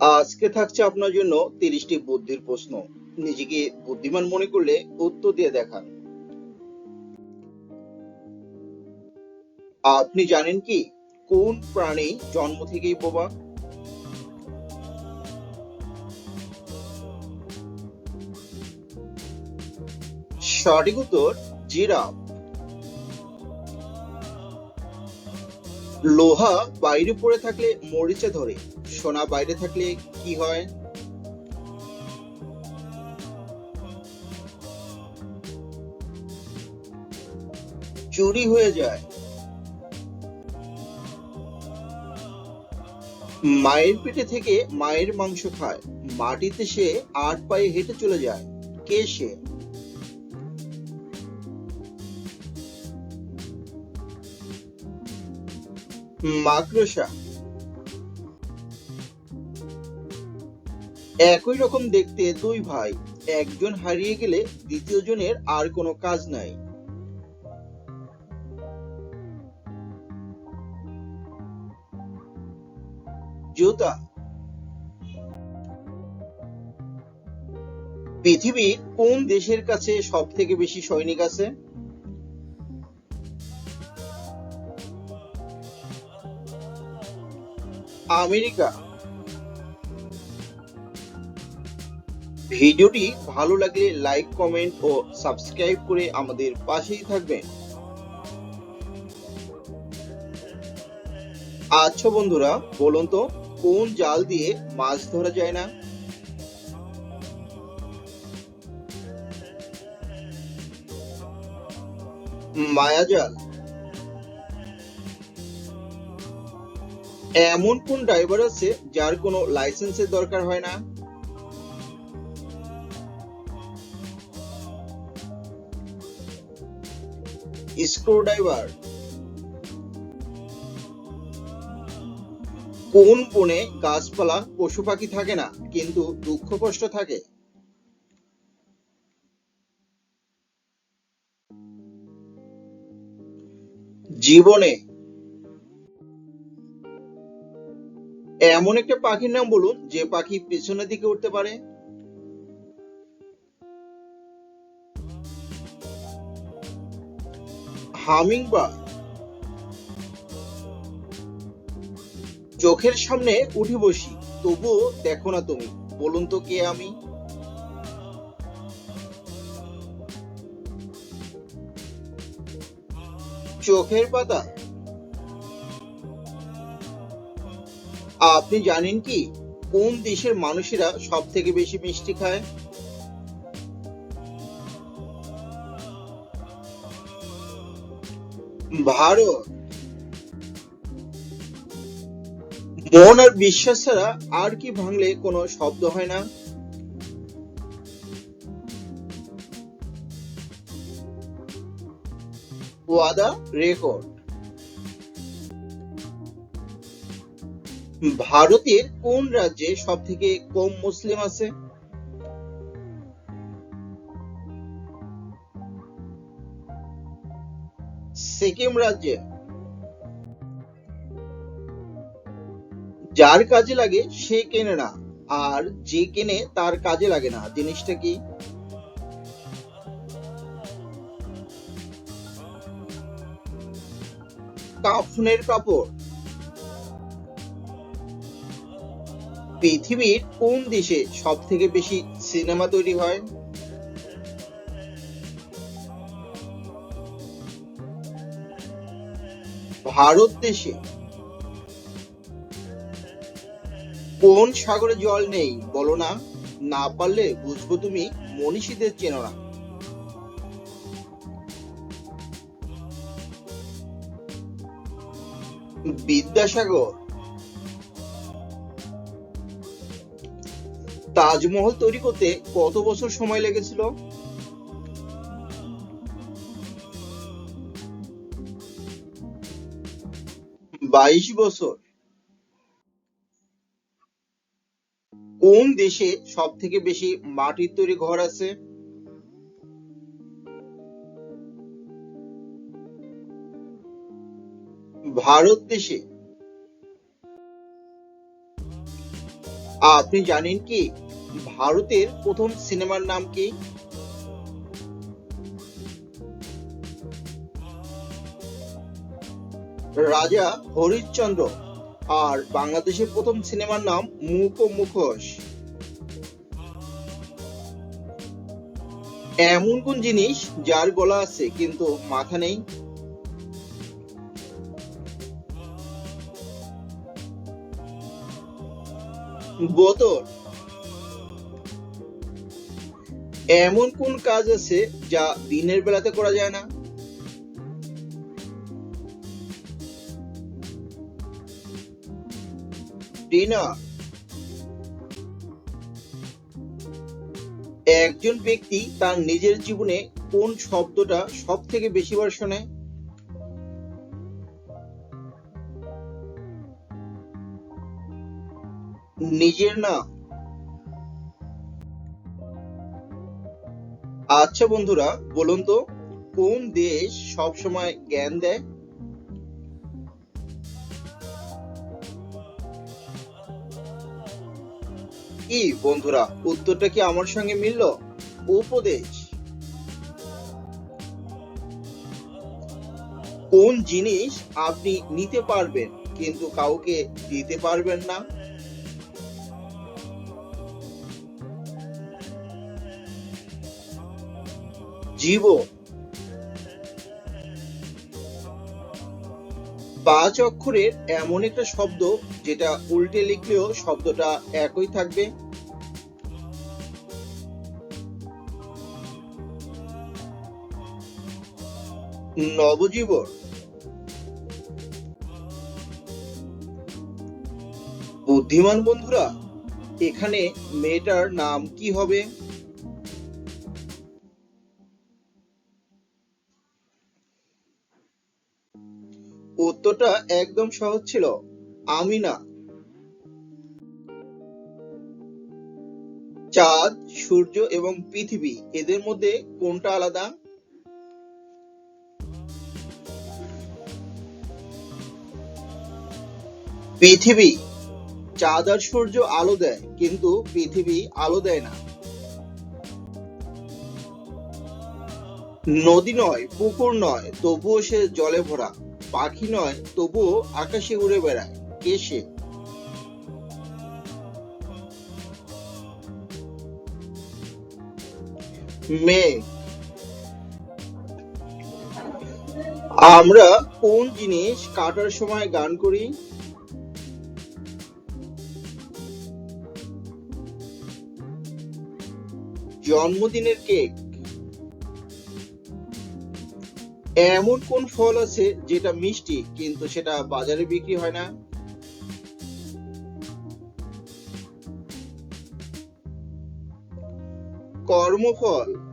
আজকে থাকছে আপনার জন্য তিরিশটি বুদ্ধির প্রশ্ন। নিজেকে বুদ্ধিমান মনে করলে উত্তর দিয়ে দেখান। আপনি জানেন কি? কোন প্রাণী জন্ম থেকেই বোবা? সঠিক উত্তর, জিরাফ। লোহা বাইরে পড়ে থাকলে মরিচে ধরে, সোনা বাইরে থাকলে কি হয়? চুরি হয়ে যায়। মায়ের পেটে থেকে মায়ের মাংস খায়। মাটিতে সে আট পায়ে হেঁটে চলে যায়। কে সে? মাকড়সা একই রকম দেখতে দুই ভাই, একজন হারিয়ে গেলে দ্বিতীয় জনের আর কোনো কাজ নাই। জুতা। পৃথিবীর কোন দেশের কাছে সব থেকে বেশি সৈনিক আছে? আমেরিকা। ভিডিওটি ভালো লাগলে লাইক কমেন্ট ও সাবস্ক্রাইব করে আমাদের পাশেই থাকবেন। আচ্ছা বন্ধুরা, বলুন তো, কোন জাল দিয়ে মাছ ধরা যায় না? মায়াজাল এমন কোন ড্রাইভার আছে যার কোনো লাইসেন্সের দরকার হয় না? স্ক্রু ড্রাইভার কোন বনে গাছপালা পশু পাখি থাকে না, কিন্তু দুঃখ কষ্ট থাকে? জীবনে এমন একটা পাখির নাম বলুন, যে পাখি পিছনের দিকে উঠতে পারে। হামিং বার্ড চোখের সামনে উঠে বসি, তবুও দেখো না তুমি, বলুন তো কে আমি? চোখের পাতা। আপনি জানেন কি? কোন দেশের মানুষেরা সব থেকে বেশি মিষ্টি খায়? ভারত। মন আর বিশ্বাস ছাড়া আর কি ভাঙলে কোনো শব্দ হয় না? ওয়াদা, রেকর্ড। ভারতের কোন রাজ্যে সব থেকে কম মুসলিম আছে? সিকিম রাজ্যে। যার কাজে লাগে সে কেনে না, আর যে কেনে তার কাজে লাগে না। জিনিসটা কি? কাফনের কাপড়। পৃথিবীর কোন দেশে সব থেকে বেশি সিনেমা তৈরি হয়? ভারত দেশে। কোন সাগরে জল নেই? বলো না। না পারলে বুঝব তুমি মনীষীদের চেনো না বিদ্যাসাগর। তাজমহল তৈরি করতে কত বছর সময় লেগেছিল? বাইশ বছর। কোন দেশে সব থেকে বেশি মাটির তৈরি ঘর আছে? ভারত দেশে। আপনি জানেন কি ভারতের প্রথম সিনেমার নাম কি? রাজা হরিশ্চন্দ্র আর বাংলাদেশের প্রথম সিনেমার নাম মুখ মুখোশ। এমন কোন জিনিস যার গলা আছে কিন্তু মাথা নেই? বোতল। এমন কোন কাজ আছে যা দিনের বেলাতে করা যায় না? ডিনার। একজন ব্যক্তি তার নিজের জীবনে কোন শব্দটা সব থেকে বেশিবার শোনে? নিজের নাম আচ্ছা বন্ধুরা, বলুন তো, কোন দেশ সব সময় জ্ঞান দেয়? কি বন্ধুরা, উত্তরটা কি আমার সঙ্গে মিলল? উপদেশ। কোন জিনিস আপনি নিতে পারবেন, কিন্তু কাউকে দিতে পারবেন না? জীবন পাঁচ অক্ষরের এমন একটা শব্দ যেটা উল্টে লিখলেও শব্দটা একই থাকবে। নবজীবন। বুদ্ধিমান বন্ধুরা, এখানে মেয়েটার নাম কি হবে? উত্তরটা একদম সহজ ছিল আমি না চাঁদ, সূর্য এবং পৃথিবী, এদের মধ্যে কোনটা আলাদা? পৃথিবী, চাঁদ আর সূর্য আলো দেয়, কিন্তু পৃথিবী আলো দেয় না। নদী নয়, পুকুর নয়, তবুও সে জলে ভরা। পাখি নয়, তবুও আকাশে উড়ে বেড়ায়। কে সে? মেঘ আমরা কোন জিনিস কাটার সময় গান করি? জন্মদিনের কেক। এমন কোন ফল আছে যেটা মিষ্টি কিন্তু সেটা বাজারে বিক্রি হয় না? কর্মফল।